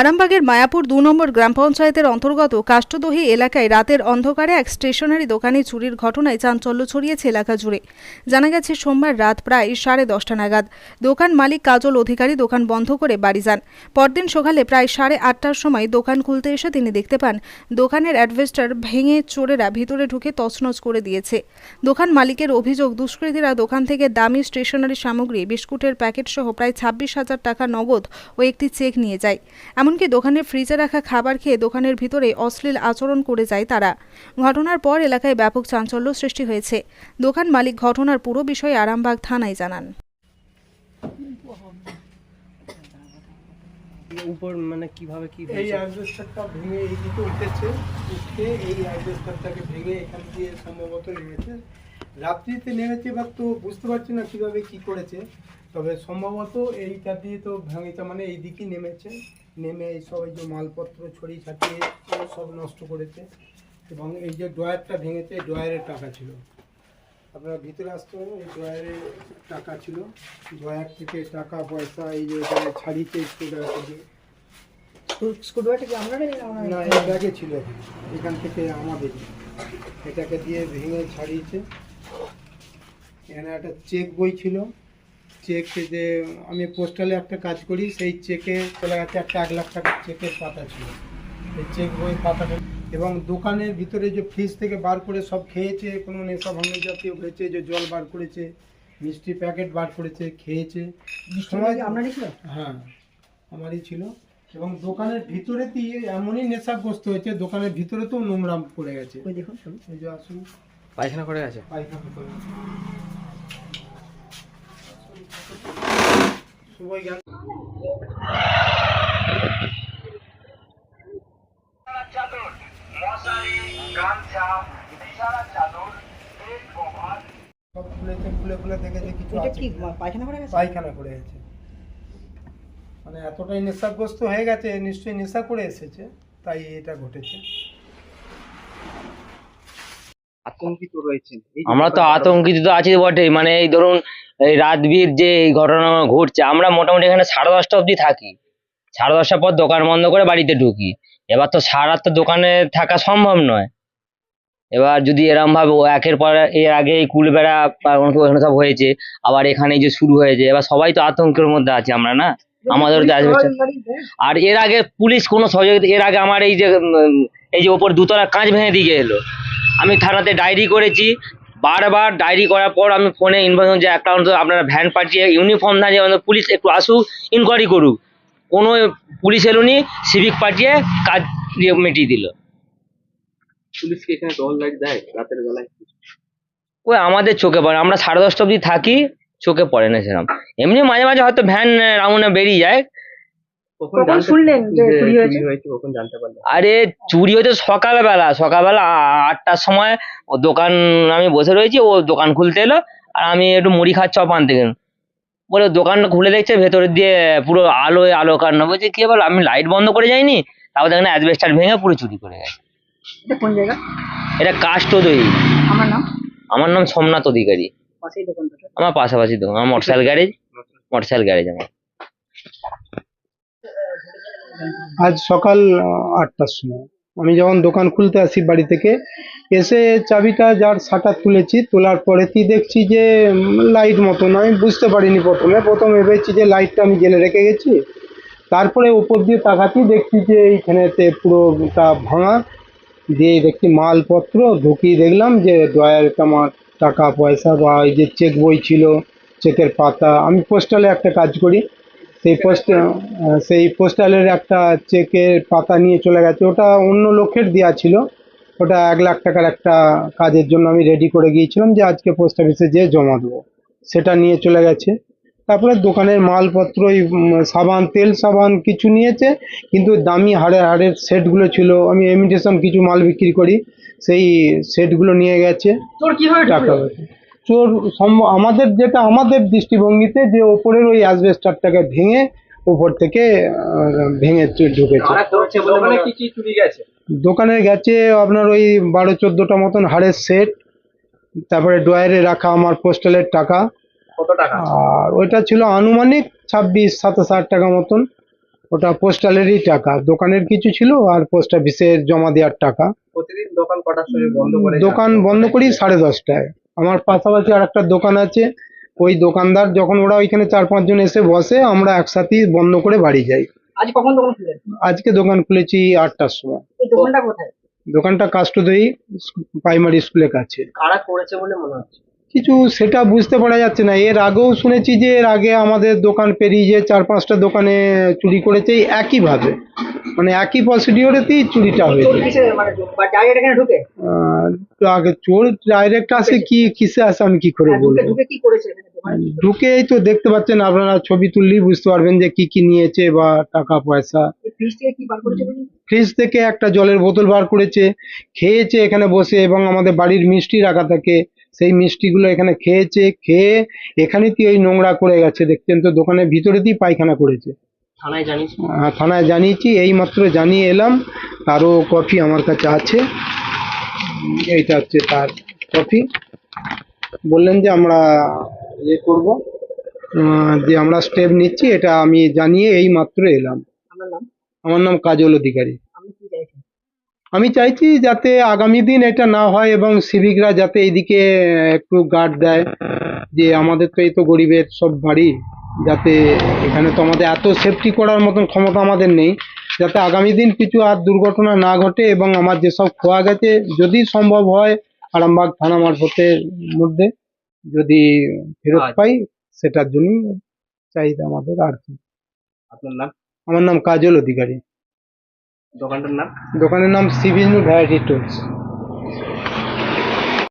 আরামবাগের মায়াপুর দু নম্বর গ্রাম পঞ্চায়েতের অন্তর্গত কাষ্টদহি এলাকায় রাতের অন্ধকারে এক স্টেশনারি দোকানে চুরির ঘটনায় চাঞ্চল্য ছড়িয়েছে এলাকা জুড়ে। জানা গেছে, সোমবার রাত প্রায় সাড়ে দশটা নাগাদ দোকান মালিক কাজল অধিকারী দোকান বন্ধ করে বাড়ি যান। পরদিন সকালে প্রায় সাড়ে আটটার সময় দোকান খুলতে এসে তিনি দেখতে পান, দোকানের অ্যাডভেস্টার ভেঙে চোরেরা ভিতরে ঢুকে তছনছ করে দিয়েছে। দোকান মালিকের অভিযোগ, দুষ্কৃতীরা দোকান থেকে দামি স্টেশনারি সামগ্রী, বিস্কুটের প্যাকেট সহ প্রায় ছাব্বিশ হাজার টাকা নগদ ও একটি চেক নিয়ে যায়। এমনকি দোকানের ফ্রিজে রাখা খাবার খেয়ে দোকানের ভিতরে অশ্লীল আচরণ করে যায় তারা। ঘটনার পর এলাকায় ব্যাপক চাঞ্চল্য সৃষ্টি হয়েছে। দোকান মালিক ঘটনার পুরো বিষয়ে আরামবাগ থানায় জানান। উপর মানে কীভাবে কি এই হয়েছে? অ্যাডভেস্টারটা ভেঙে এই দিকে উঠেছে। উঠে এই অ্যাডভেস্টারটাকে ভেঙে এখান দিয়ে সম্ভবত নেমেছে। রাত্রিতে নেমেছে এবার তো বুঝতে পারছি না কীভাবে কি করেছে। তবে সম্ভবত এইটা দিয়ে তো ভেঙেছে মানে এই দিকেই নেমেছে। নেমে এই সব এই যে মালপত্র ছড়িয়ে ছাটিয়ে সব নষ্ট করেছে এবং এই যে ড্রয়ারটা ভেঙেছে ড্রয়ারের টাকা ছিল। আপনারা ভিতরে আসতে এই ড্রয়ারে টাকা ছিল। ড্রয়ার থেকে টাকা পয়সা এই যে এখানে ছাড়িয়েছে স্ক্রুড্রাইভার কি না এই ব্যাগে ছিল এখান থেকে আমাদের। এটাকে দিয়ে ভেঙে ছাড়িয়েছে। এখানে একটা চেক বই ছিল। চেক যে আমি পোস্টালে একটা কাজ করি সেই চেকে চলে গেছে একটা এক লাখ টাকার চেকের পাতা ছিল। এই চেক বই পাতাটা এবং দোকানের ভিতরে যে ফ্রিজ থেকে বার করে সব খেয়েছে কোনো নেশা ভাঙন জাতীয় হয়েছে যে জল বার করেছে মিষ্টি প্যাকেট বার করেছে খেয়েছে। সময় আপনারই ছিল? হ্যাঁ আমারই ছিল। এবং দোকানের ভিতরে দিয়ে এমনই নেশাগ্রস্ত হয়েছে দোকানের ভিতরে তো নোংরা পড়ে গেছে। ওই দেখুন এই যে আসুন। পায়খানা করে আছে? পায়খানা করে সবাই সব খুলেছে খুলে খুলে দেখেছে কিছু এটা আছে কি পায়খানা করে গেছে? পায়খানা করে গেছে। মানে এতটাই নেশাগ্রস্ত হয়ে গেছে নিশ্চয়ই নেশা করে এসেছে তাই এটা ঘটেছে। আতঙ্কিত রয়েছেন। আমরা তো আতঙ্কিত তো আছি বটেই মানে এই ধরুন এই রাতবির যে এই ঘটনা ঘটছে আমরা মোটামুটি এখানে সাড়ে দশটা অবধি থাকি। সাড়ে দশটার পর দোকান বন্ধ করে বাড়িতে ঢুকি। এবার তো সারা তো দোকানে থাকা সম্ভব নয়। এবার যদি এরম ভাবে একের পর এর আগে এই কুলবেড়া ওখানে সব হয়েছে আবার এখানে যে শুরু হয়েছে এবার সবাই তো আতঙ্কের মধ্যে আছি আমরা না? আমাদের আর এর আগে পুলিশ কোনো সহযোগিতা এর আগে আমার এই যে এই যে ওপর দুতলা কাঁচ ভেঙে দিয়ে এলো। আমি থানাতে ডায়েরি করেছি। বারবার ডায়েরি করার পর আমি ফোনে ইনফরমেশন যে একটা অন্তত আপনারা ভ্যান পাঠিয়ে ইউনিফর্ম না যে পুলিশ একটু আসুক ইনকোয়ারি করুক। কোনো পুলিশ এলোনি সিভিক পাঠিয়ে কাজ মিটিয়ে দিল। পুলিশকে এখানে টহল লাইট দেয় রাতের বেলায়? ওই আমাদের চোখে পড়ে আমরা সাড়ে দশটা অবধি থাকি চোখে পড়ে না সেরকম। এমনি মাঝে মাঝে হয়তো ভ্যান রাউন্ডে বেরিয়ে যায়। কখন শুনলেন যে চুরি হয়েছে? হয়েছে কখন জানতে পারলেন? আরে চুরি হয়েছে সকালবেলা। সকালবেলা আটটার সময় ও দোকান আমি বসে রয়েছি ও দোকান খুলতে এলো আর আমি একটু মুড়ি চপ আনতে গেলাম বলে দোকানটা খুলে দেখছে ভেতরে দিয়ে পুরো আলোয় আলো কান্না বলছে কি বল আমি লাইট বন্ধ করে যাইনি? তারপর দেখেন অ্যাজবেস্টার ভেঙে পুরো চুরি করে গেছে। এটা কোন জায়গা? এটা কাষ্টদই আমার নাম? আমার নাম সোমনাথ অধিকারী। আমার পাশাপাশি দোকান আমার মোটরসাইকেল গ্যারেজ। মোটরসাইকেল গ্যারেজ আমার। আজ সকাল আটটার সময়। আমি যখন দোকান খুলতে আসি বাড়ি থেকে, এসে চাবিটা যার শাটার তুলেছি, তোলার পরেতেই দেখছি যে লাইট মতো নয় বুঝতে পারিনি প্রথমে। প্রথমে ভেবেছি যে লাইটটা আমি জেলে রেখে গেছি। তারপরে উপর দিয়ে তাকাতেই দেখছি যে এইখানেতে পুরোটা ভাঙা। দিয়ে দেখছি মালপত্র। ঢুকিয়ে দেখলাম যে ড্রয়ারটা আমার টাকা পয়সা বা এই যে চেক বই ছিল চেকের পাতা। আমি পোস্টালে একটা কাজ করি। সেই পোস্ট সেই পোস্টালের একটা চেকের পাতা নিয়ে চলে গেছে। ওটা অন্য লোকের দেওয়া ছিল। ওটা এক লাখ টাকার একটা কাজের জন্য আমি রেডি করে গিয়েছিলাম যে আজকে পোস্ট অফিসে যেয়ে জমা দেবো। সেটা নিয়ে চলে গেছে। তারপরে দোকানের মালপত্র ওই সাবান তেল সাবান কিছু নিয়েছে কিন্তু দামি হাড়ে হাড়ের সেটগুলো ছিল। আমি ইমিটেশন কিছু মাল বিক্রি করি সেই সেটগুলো নিয়ে গেছে। টাকা। চোর আমাদের যেটা আমাদের দৃষ্টিভঙ্গিতে যে ওপরের ওই অ্যাসবেস্টারটাকে ভেঙে উপর থেকে ভেঙে ঢুকেছে। মনে চুরি গেছে? দোকানে গেছে আপনার ওই বারো চোদ্দোটা মতন হাড়ের সেট তারপরে ড্রয়ারে রাখা আমার পোস্টালের টাকা। টাকা? আর ওইটা ছিল আনুমানিক ছাব্বিশ সাতাশ হাজার টাকা মতন। ওটা পোস্টালেরই টাকা। দোকানের কিছু ছিল আর পোস্ট অফিসের জমা দেওয়ার টাকা। প্রতিদিন দোকান কটার সময় বন্ধ করে দোকান বন্ধ করি সাড়ে দশটায়। আমার পাশাপাশি আর একটা দোকান আছে। ওই দোকানদার যখন ওরা ওইখানে চার পাঁচজন এসে বসে আমরা একসাথেই বন্ধ করে বাড়ি যাই। আজ কখন দোকান আজকে দোকান খুলেছি আটটার সময়। এই দোকানটা কোথায়? দোকানটা কাস্টদই প্রাইমারি স্কুলের কাছে। কারা করেছে বলে মনে হচ্ছে? কিছু সেটা বুঝতে পারা যাচ্ছে না। এর আগেও শুনেছি যে এর আগে আমাদের দোকান পেরিয়ে যে চার পাঁচটা দোকানে চুরি করেছে এই একইভাবে। মানে একই প্রসিডিওরেতেই চুরিটা হয়েছে। মানে আগে চোর ডাইরেক্ট আসে কি কিসে আসে আমি কি করে হ্যাঁ, বলব? ঢুকে দোকানে? ঢুকেই তো দেখতে পাচ্ছেন আপনারা ছবি তুললেই বুঝতে পারবেন যে কি কি নিয়েছে বা টাকা পয়সা। এই? ফ্রিজ থেকে একটা জলের বোতল বার করেছে খেয়েছে এখানে বসে এবং আমাদের বাড়ির মিষ্টি রাখা থাকে সেই মিষ্টিগুলো এখানে খেয়েছে খেয়ে এখানে এখানেতেই ওই নোংরা করে গেছে দেখছেন তো দোকানের ভিতরে ভিতরেতেই পায়খানা করেছে। থানায় জানিস আহ, থানায় জানিয়েছি এই মাত্র জানিয়ে এলাম তারও কপি আমার কাছে আছে। এইটা হচ্ছে তার কপি বললেন যে আমরা ইয়ে করব যে আমরা স্টেপ নিচ্ছি এটা আমি জানিয়ে এই মাত্র এলাম আমার নাম কাজল অধিকারী। আমি চাইছি যাতে আগামী দিন এটা না হয় এবং সিভিকরা যাতে এইদিকে একটু গার্ড দেয় যে আমাদের তো এই তো গরিবের সব বাড়ি যাতে এখানে তো আমাদের এত সেফটি করার মতন ক্ষমতা আমাদের নেই যাতে আগামী দিন কিছু আর দুর্ঘটনা না ঘটে এবং আমার যেসব খোয়া গেছে যদি সম্ভব হয় আরামবাগ থানা মারফতের মধ্যে যদি ফেরত আচ্ছা। পাই সেটার জন্যই চাহিদা আমাদের আর কি। আপনার নাম? আমার নাম কাজল অধিকারী। দোকানটার নাম? দোকানের নাম সিভিল ভ্যারাইটি টুলস।